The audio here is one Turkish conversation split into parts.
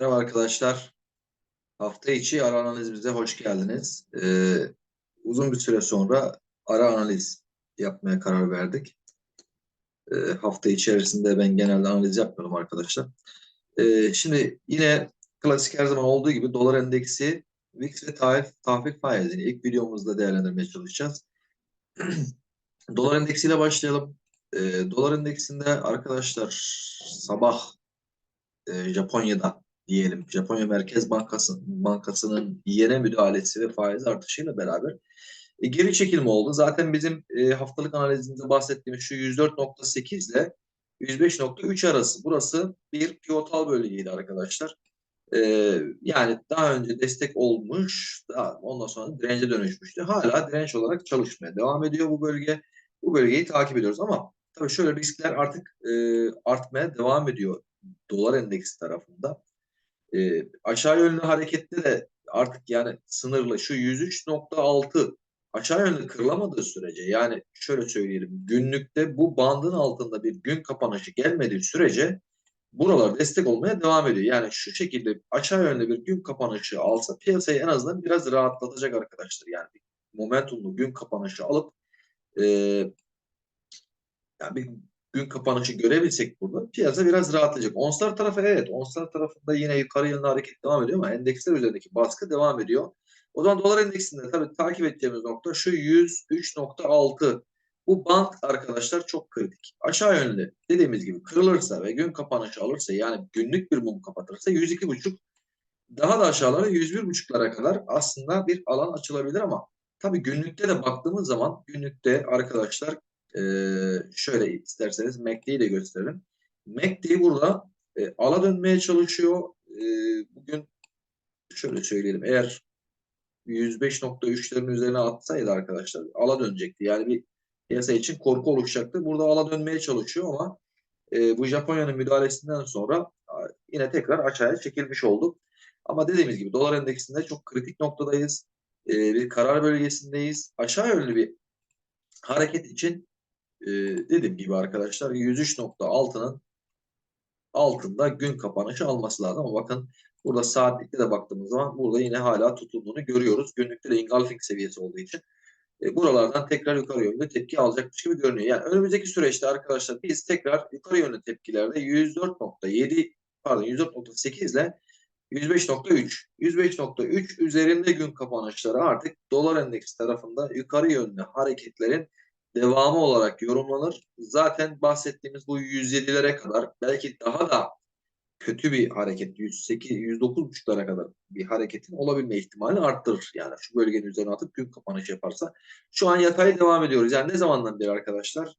Merhaba arkadaşlar. Hafta içi ara analizimize hoş geldiniz. Ee, uzun bir süre sonra ara analiz yapmaya karar verdik. Ee, hafta içerisinde ben genelde analiz yapmıyorum arkadaşlar. Ee, şimdi yine klasik her zaman olduğu gibi dolar endeksi, VIX ve tahvil, tahvil faizini ilk videomuzda değerlendirmeye çalışacağız. dolar endeksiyle başlayalım. Ee, dolar endeksinde arkadaşlar sabah e, Japonya'da diyelim Japonya Merkez Bankası Bankası'nın yene müdahalesi ve faiz artışıyla beraber e, geri çekilme oldu. Zaten bizim e, haftalık analizimizde bahsettiğimiz şu 104.8 ile 105.3 arası. Burası bir pivotal bölgeydi arkadaşlar. E, yani daha önce destek olmuş, daha ondan sonra dirence dönüşmüştü. Hala direnç olarak çalışmaya devam ediyor bu bölge. Bu bölgeyi takip ediyoruz ama tabii şöyle riskler artık e, artmaya devam ediyor dolar endeksi tarafında. E, aşağı yönlü harekette de artık yani sınırlı şu 103.6 aşağı yönlü kırılamadığı sürece yani şöyle söyleyelim günlükte bu bandın altında bir gün kapanışı gelmediği sürece buralar destek olmaya devam ediyor. Yani şu şekilde aşağı yönlü bir gün kapanışı alsa piyasayı en azından biraz rahatlatacak arkadaşlar. Yani momentumlu gün kapanışı alıp e, yani bir gün kapanışı görebilsek burada piyasa biraz rahatlayacak. Onslar tarafı evet. Onslar tarafında yine yukarı yönlü hareket devam ediyor ama endeksler üzerindeki baskı devam ediyor. O zaman dolar endeksinde tabii takip edeceğimiz nokta şu 103.6. Bu band arkadaşlar çok kritik. Aşağı yönlü dediğimiz gibi kırılırsa ve gün kapanışı alırsa yani günlük bir mum kapatırsa 102.5 daha da aşağılara 101.5'lara kadar aslında bir alan açılabilir ama tabii günlükte de baktığımız zaman günlükte arkadaşlar ee, şöyle isterseniz MACD'yi de gösterelim. MACD burada e, ala dönmeye çalışıyor. E, bugün şöyle söyleyelim eğer 105.3'lerin üzerine atsaydı arkadaşlar ala dönecekti. Yani bir piyasa için korku oluşacaktı. Burada ala dönmeye çalışıyor ama e, bu Japonya'nın müdahalesinden sonra yine tekrar aşağıya çekilmiş olduk. Ama dediğimiz gibi dolar endeksinde çok kritik noktadayız. E, bir karar bölgesindeyiz. Aşağı yönlü bir hareket için e, dediğim gibi arkadaşlar 103.6'nın altında gün kapanışı alması lazım. Ama bakın burada saatlikte de baktığımız zaman burada yine hala tutulduğunu görüyoruz. Günlükte de engulfing seviyesi olduğu için e, buralardan tekrar yukarı yönlü tepki alacakmış gibi görünüyor. Yani önümüzdeki süreçte arkadaşlar biz tekrar yukarı yönlü tepkilerde 104.7 pardon 104.8 ile 105.3 105.3 üzerinde gün kapanışları artık dolar endeksi tarafında yukarı yönlü hareketlerin devamı olarak yorumlanır. Zaten bahsettiğimiz bu 107'lere kadar belki daha da kötü bir hareket 108 109.5'lara kadar bir hareketin olabilme ihtimali arttırır. Yani şu bölgenin üzerine atıp gün kapanış yaparsa. Şu an yatay devam ediyoruz. Yani ne zamandan beri arkadaşlar?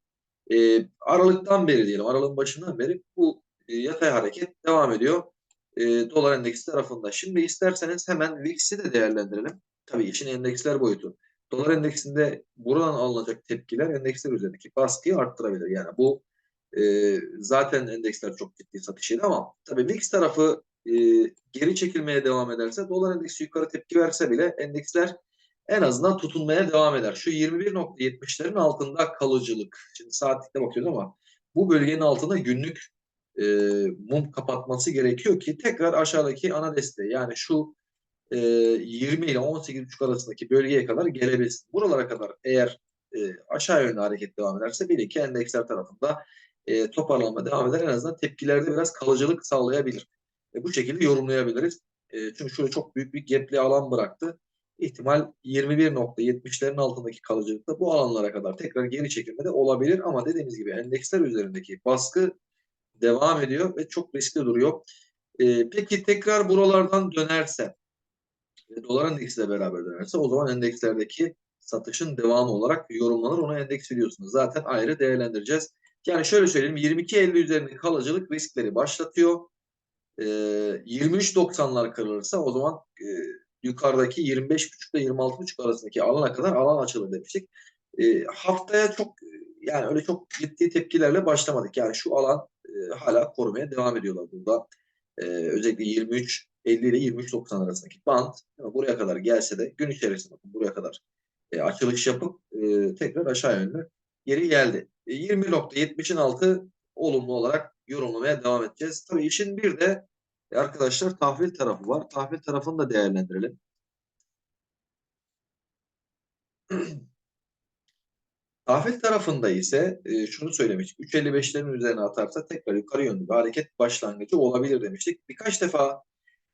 Ee, Aralıktan beri diyelim. Aralığın başından beri bu e, yatay hareket devam ediyor. E, dolar endeksi tarafında. Şimdi isterseniz hemen VIX'i de değerlendirelim. Tabii için endeksler boyutu dolar endeksinde buradan alınacak tepkiler endeksler üzerindeki baskıyı arttırabilir. Yani bu e, zaten endeksler çok ciddi satışıydı ama tabii VIX tarafı e, geri çekilmeye devam ederse dolar endeksi yukarı tepki verse bile endeksler en azından tutunmaya devam eder. Şu 21.70'lerin altında kalıcılık. Şimdi saatlikte bakıyoruz ama bu bölgenin altında günlük e, mum kapatması gerekiyor ki tekrar aşağıdaki ana desteği yani şu e, 20 ile 18,5 arasındaki bölgeye kadar gelebilsin. Buralara kadar eğer e, aşağı yönlü hareket devam ederse bir iki endeksler tarafında e, toparlanma devam eder. En azından tepkilerde biraz kalıcılık sağlayabilir. E, bu şekilde yorumlayabiliriz. E, çünkü şöyle çok büyük bir gapli alan bıraktı. İhtimal 21.70'lerin altındaki kalıcılıkta bu alanlara kadar tekrar geri çekilme de olabilir ama dediğimiz gibi endeksler üzerindeki baskı devam ediyor ve çok riskli duruyor. E, peki tekrar buralardan dönerse dolar endeksiyle beraber dönerse o zaman endekslerdeki satışın devamı olarak yorumlanır. Ona endeks biliyorsunuz. Zaten ayrı değerlendireceğiz. Yani şöyle söyleyeyim 22.50 üzerinde kalıcılık riskleri başlatıyor. E, ee, 23.90'lar kırılırsa o zaman e, yukarıdaki 25.5 ile 26.5 arasındaki alana kadar alan açılır demiştik. E, haftaya çok yani öyle çok ciddi tepkilerle başlamadık. Yani şu alan e, hala korumaya devam ediyorlar burada. E, özellikle 23 50 ile 23.90 arasındaki band buraya kadar gelse de gün içerisinde bakın buraya kadar e, açılış yapıp e, tekrar aşağı yönlü geri geldi. E, 20.70'in altı olumlu olarak yorumlamaya devam edeceğiz. Tabii işin bir de E arkadaşlar tahvil tarafı var. Tahvil tarafını da değerlendirelim. Tahvil tarafında ise e, şunu söylemiştik. 3.55'lerin üzerine atarsa tekrar yukarı yönlü bir hareket başlangıcı olabilir demiştik. Birkaç defa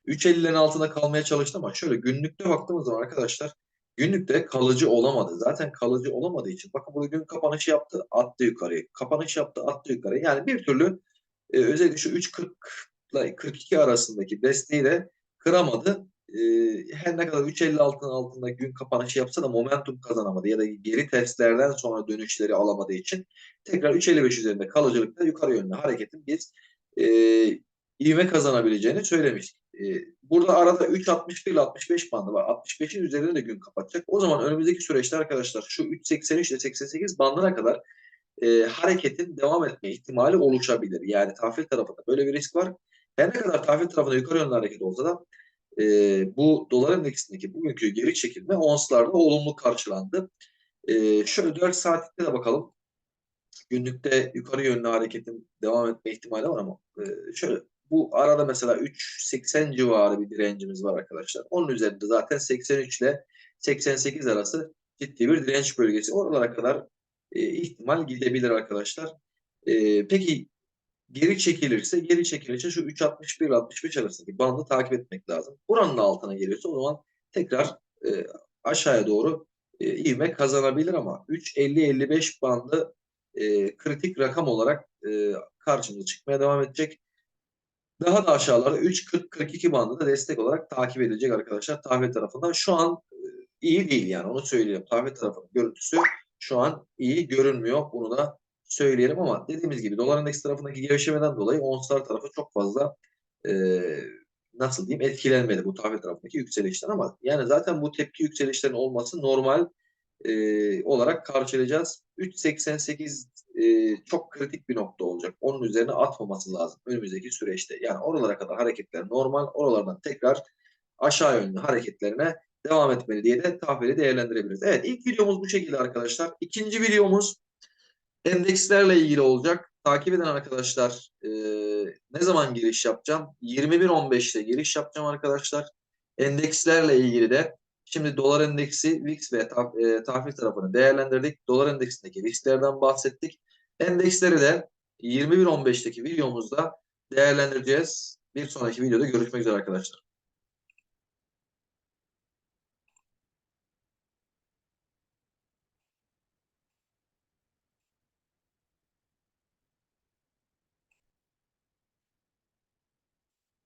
3.50'lerin altında kalmaya çalıştı ama şöyle günlükte baktığımız zaman arkadaşlar günlükte kalıcı olamadı. Zaten kalıcı olamadığı için bakın burada gün kapanışı yaptı attı yukarıya. Kapanış yaptı attı yukarıya. Yani bir türlü e, özellikle şu 3.40 ile 42 arasındaki desteği de kıramadı. E, her ne kadar 3.50 altının altında gün kapanışı yapsa da momentum kazanamadı ya da geri testlerden sonra dönüşleri alamadığı için tekrar 3.55 üzerinde kalıcılıkta yukarı yönlü hareketin biz e, ivme kazanabileceğini söylemiştik. E, burada arada 3.61 ile 65 bandı var. 65'in üzerinde de gün kapatacak. O zaman önümüzdeki süreçte arkadaşlar şu 3.83 ile 88 bandına kadar e, hareketin devam etme ihtimali oluşabilir. Yani tahvil tarafında böyle bir risk var. Her ne kadar tahvil tarafında yukarı yönlü hareket olsa da e, bu dolar endeksindeki bugünkü geri çekilme onslarda olumlu karşılandı. E, şöyle 4 saatlikte de bakalım. Günlükte yukarı yönlü hareketin devam etme ihtimali var ama e, şöyle bu arada mesela 3.80 civarı bir direncimiz var arkadaşlar. Onun üzerinde zaten 83 ile 88 arası ciddi bir direnç bölgesi. Oralara kadar e, ihtimal gidebilir arkadaşlar. E, peki geri çekilirse geri çekilirse şu 3.61 ile 65 arasındaki bandı takip etmek lazım. Buranın altına geliyorsa o zaman tekrar e, aşağıya doğru e, ivme kazanabilir ama 3.50-55 bandı e, kritik rakam olarak e, karşımıza çıkmaya devam edecek. Daha da aşağılarda 3.40-42 bandı da destek olarak takip edilecek arkadaşlar tahvil tarafından. Şu an e, iyi değil yani onu söyleyeyim. Tahvil tarafının görüntüsü şu an iyi görünmüyor. Bunu da söyleyelim ama dediğimiz gibi dolar endeks tarafındaki gevşemeden dolayı onslar tarafı çok fazla e, nasıl diyeyim etkilenmedi bu tahvil tarafındaki yükselişten ama yani zaten bu tepki yükselişlerin olması normal e, olarak karşılayacağız. 3.88 e, çok kritik bir nokta olacak. Onun üzerine atmaması lazım önümüzdeki süreçte. Yani oralara kadar hareketler normal. Oralardan tekrar aşağı yönlü hareketlerine devam etmeli diye de tahvili değerlendirebiliriz. Evet ilk videomuz bu şekilde arkadaşlar. İkinci videomuz endekslerle ilgili olacak. Takip eden arkadaşlar e, ne zaman giriş yapacağım? 21.15'te giriş yapacağım arkadaşlar. Endekslerle ilgili de şimdi dolar endeksi, VIX ve tah, e, tahvil tarafını değerlendirdik. Dolar endeksindeki risklerden bahsettik. Endeksleri de 21.15'teki videomuzda değerlendireceğiz. Bir sonraki videoda görüşmek üzere arkadaşlar.